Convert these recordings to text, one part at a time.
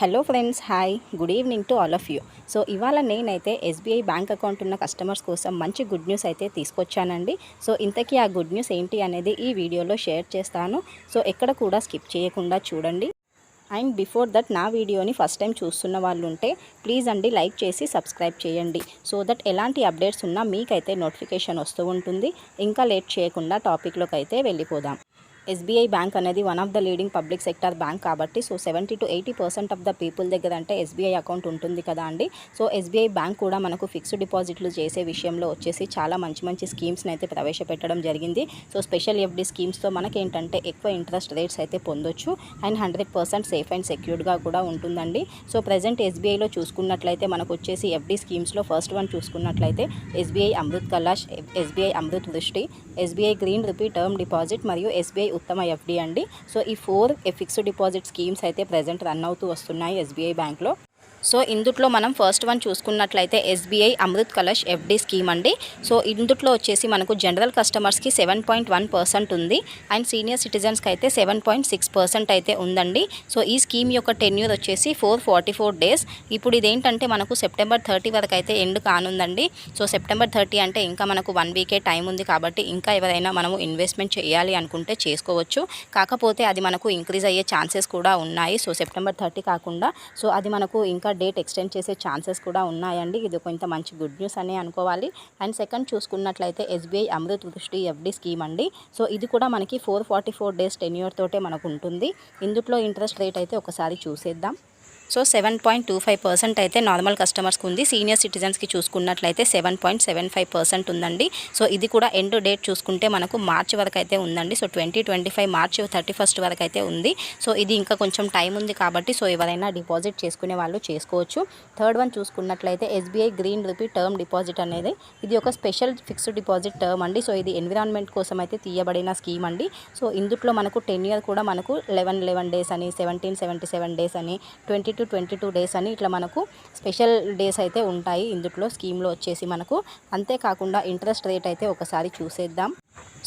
Hello friends hi good evening to all of you so ఇవాళ నేనైతే SBI bank account ఉన్న customers కోసం మంచి గుడ్ న్యూస్ అయితే తీసుకొచ్చానండి. సో ఇంతకీ ఆ గుడ్ న్యూస్ ఏంటి అనేది ఈ వీడియోలో షేర్ చేస్తాను. సో ఎక్కడ కూడా స్కిప్ చేయకుండా చూడండి. అండ్ బిఫోర్ దట్ నా వీడియోని ఫస్ట్ టైం చూస్తున్న వాళ్ళు ఉంటే ప్లీజ్ అండి లైక్ చేసి సబ్స్క్రైబ్ చేయండి. సో దట్ ఎలాంటి అప్డేట్స్ ఉన్నా మీకైతే నోటిఫికేషన్ వస్తూ ఉంటుంది. ఇంకా లేట్ చేయకుండా టాపిక్లోకి అయితే వెళ్ళిపోదాం. ఎస్బీఐ బ్యాంక్ అనేది one of the leading public sector bank కాబట్టి so seventy to eighty percent of the people దగ్గర అంటే ఎస్బీఐ అకౌంట్ ఉంటుంది కదా అండి. సో ఎస్బీఐ బ్యాంక్ కూడా మనకు ఫిక్స్డ్ డిపాజిట్లు చేసే విషయంలో వచ్చేసి చాలా మంచి మంచి స్కీమ్స్ని అయితే ప్రవేశపెట్టడం జరిగింది. సో స్పెషల్ ఎఫ్డి స్కీమ్స్తో మనకేంటంటే ఎక్కువ ఇంట్రెస్ట్ రేట్స్ అయితే పొందొచ్చు. And hundred percent safe and సెక్యూర్డ్గా కూడా ఉంటుందండి. సో ప్రజెంట్ ఎస్బీఐలో చూసుకున్నట్లయితే మనకు వచ్చేసి ఎఫ్డి స్కీమ్స్లో ఫస్ట్ వన్ చూసుకున్నట్లయితే SBI Amrit Kalash SBI Amrit Drishti SBI green rupee term deposit మరియు ఎస్బీఐ ఉత్తమ ఎఫ్డి అండి. సో ఈ ఫోర్ ఫిక్స్డ్ డిపాజిట్ స్కీమ్స్ అయితే ప్రజెంట్ రన్ అవుతూ వస్తున్నాయి ఎస్బీఐ బ్యాంక్లో సో ఇందుట్లో మనం ఫస్ట్ వన్ చూసుకున్నట్లయితే SBI Amrit Kalash FD scheme అండి. సో ఇందుట్లో వచ్చేసి మనకు జనరల్ కస్టమర్స్కి సెవెన్ పాయింట్ వన్ పర్సెంట్ ఉంది. అండ్ సీనియర్ సిటిజన్స్కి అయితే సెవెన్ పాయింట్ సిక్స్ పర్సెంట్ అయితే ఉందండి. సో ఈ స్కీమ్ యొక్క టెన్యూర్ వచ్చేసి ఫోర్ ఫార్టీ ఫోర్ డేస్ ఇప్పుడు ఇదేంటంటే మనకు సెప్టెంబర్ థర్టీ వరకు అయితే ఎండ్ కానుందండి. సో సెప్టెంబర్ థర్టీ అంటే ఇంకా మనకు వన్ వీకే టైం ఉంది కాబట్టి ఇంకా ఎవరైనా మనము ఇన్వెస్ట్మెంట్ చేయాలి అనుకుంటే చేసుకోవచ్చు. కాకపోతే అది మనకు ఇంక్రీజ్ అయ్యే ఛాన్సెస్ కూడా ఉన్నాయి. సో సెప్టెంబర్ థర్టీ కాకుండా సో అది మనకు ఇంకా డేట్ ఎక్స్టెండ్ చేసే ఛాన్సెస్ కూడా ఉన్నాయండి. ఇది కొంత మంచి గుడ్ న్యూస్ అని అనుకోవాలి. అండ్ సెకండ్ చూసుకున్నట్లయితే SBI Amrit Drishti FD scheme అండి. సో ఇది కూడా మనకి four forty four days tenure తోటే మనకు ఉంటుంది. ఇందులో ఇంట్రెస్ట్ రేట్ అయితే ఒకసారి చూసేద్దాం. So seven point two five percent అయితే నార్మల్ కస్టమర్స్కి ఉంది. సీనియర్ సిటిజన్స్కి చూసుకున్నట్లయితే seven point seven five percent ఉందండి. సో ఇది కూడా ఎండ్ డేట్ చూసుకుంటే మనకు మార్చి వరకు అయితే ఉందండి. So twenty twenty five March thirty first వరకు అయితే ఉంది. సో ఇది ఇంకా కొంచెం టైం ఉంది కాబట్టి సో ఎవరైనా డిపాజిట్ చేసుకునే వాళ్ళు చేసుకోవచ్చు. థర్డ్ వన్ చూసుకున్నట్లయితే SBI green rupee term deposit అనేది. ఇది ఒక స్పెషల్ ఫిక్స్డ్ డిపాజిట్ టర్మ్ అండి. సో ఇది ఎన్విరాన్మెంట్ కోసం అయితే తీయబడిన స్కీమ్ అండి. సో ఇందులో మనకు టెన్ ఇయర్ కూడా మనకు లెవెన్ లెవెన్ డేస్ అని సెవెంటీన్ సెవెంటీ సెవెన్ డేస్ అని twenty two twenty two days అని ఇట్లా మనకు స్పెషల్ డేస్ అయితే ఉంటాయి. ఇందులో స్కీమ్లో వచ్చేసి మనకు అంతేకాకుండా ఇంట్రెస్ట్ రేట్ అయితే ఒకసారి చూసేద్దాం.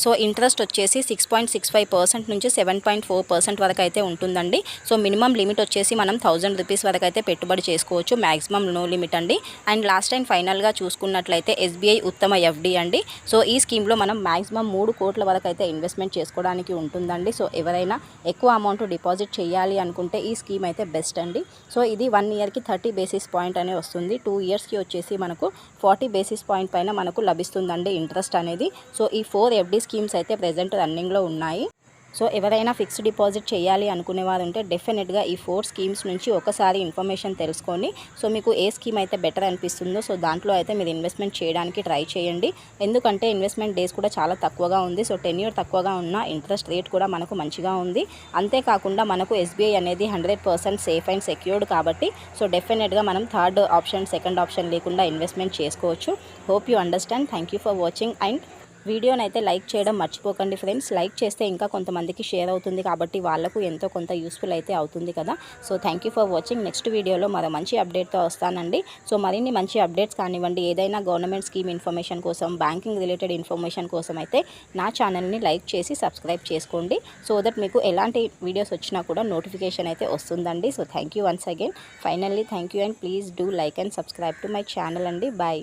సో ఇంట్రెస్ట్ వచ్చేసి six point six five percent నుంచి సెవెన్ పాయింట్ ఫోర్ పర్సెంట్ వరకు అయితే ఉంటుందండి. సో మినిమం లిమిట్ వచ్చేసి మనం థౌజండ్ రూపీస్ వరకు అయితే పెట్టుబడి చేసుకోవచ్చు మ్యాక్సిమం నో లిమిట్ అండి. అండ్ లాస్ట్ టైం ఫైనల్గా చూసుకున్నట్లయితే ఎస్బీఐ ఉత్తమ ఎఫ్డి అండి. సో ఈ స్కీమ్లో మనం మ్యాక్సిమం మూడు కోట్ల వరకు అయితే ఇన్వెస్ట్మెంట్ చేసుకోవడానికి ఉంటుందండి. సో ఎవరైనా ఎక్కువ అమౌంట్ డిపాజిట్ చేయాలి అనుకుంటే ఈ స్కీమ్ అయితే బెస్ట్ అండి. సో ఇది వన్ ఇయర్కి థర్టీ బేసిస్ పాయింట్ అనే వస్తుంది. టూ ఇయర్స్కి వచ్చేసి మనకు ఫార్టీ బేసిస్ పాయింట్ పైన మనకు లభిస్తుందండి ఇంట్రెస్ట్ అనేది. సో ఈ ఫోర్ ఎఫ్డి స్కీమ్స్ అయితే ప్రజెంట్ రన్నింగ్లో ఉన్నాయి. సో ఎవరైనా ఫిక్స్డ్ డిపాజిట్ చేయాలి అనుకునే వారు ఉంటే డెఫినెట్గా ఈ ఫోర్ స్కీమ్స్ నుంచి ఒకసారి ఇన్ఫర్మేషన్ తెలుసుకొని సో మీకు ఏ స్కీమ్ అయితే బెటర్ అనిపిస్తుందో సో దాంట్లో అయితే మీరు ఇన్వెస్ట్మెంట్ చేయడానికి ట్రై చేయండి. ఎందుకంటే ఇన్వెస్ట్మెంట్ డేస్ కూడా చాలా తక్కువగా ఉంది. సో టెన్ ఇయర్ తక్కువగా ఉన్న ఇంట్రెస్ట్ రేట్ కూడా మనకు మంచిగా ఉంది. అంతేకాకుండా మనకు ఎస్బీఐ అనేది hundred percent safe and secured కాబట్టి సో డెఫినెట్గా మనం థర్డ్ ఆప్షన్ సెకండ్ ఆప్షన్ లేకుండా ఇన్వెస్ట్మెంట్ చేసుకోవచ్చు. Hope you understand thank you for watching and వీడియోని అయితే లైక్ చేయడం మర్చిపోకండి ఫ్రెండ్స్. లైక్ చేస్తే ఇంకా కొంతమందికి షేర్ అవుతుంది కాబట్టి వాళ్ళకు ఎంతో కొంత యూస్ఫుల్ అయితే అవుతుంది కదా. So thank you for watching. Next వీడియోలో మరో మంచి అప్డేట్తో వస్తానండి. సో మరిన్ని మంచి అప్డేట్స్ కానివ్వండి. ఏదైనా గవర్నమెంట్ స్కీమ్ ఇన్ఫర్మేషన్ కోసం బ్యాంకింగ్ రిలేటెడ్ ఇన్ఫర్మేషన్ కోసం అయితే నా ఛానల్ని లైక్ చేసి సబ్స్క్రైబ్ చేసుకోండి. సో దట్ మీకు ఎలాంటి వీడియోస్ వచ్చినా కూడా నోటిఫికేషన్ అయితే వస్తుందండి. So thank you once again. Finally thank you and please do like and subscribe to my channel అండి. బాయ్.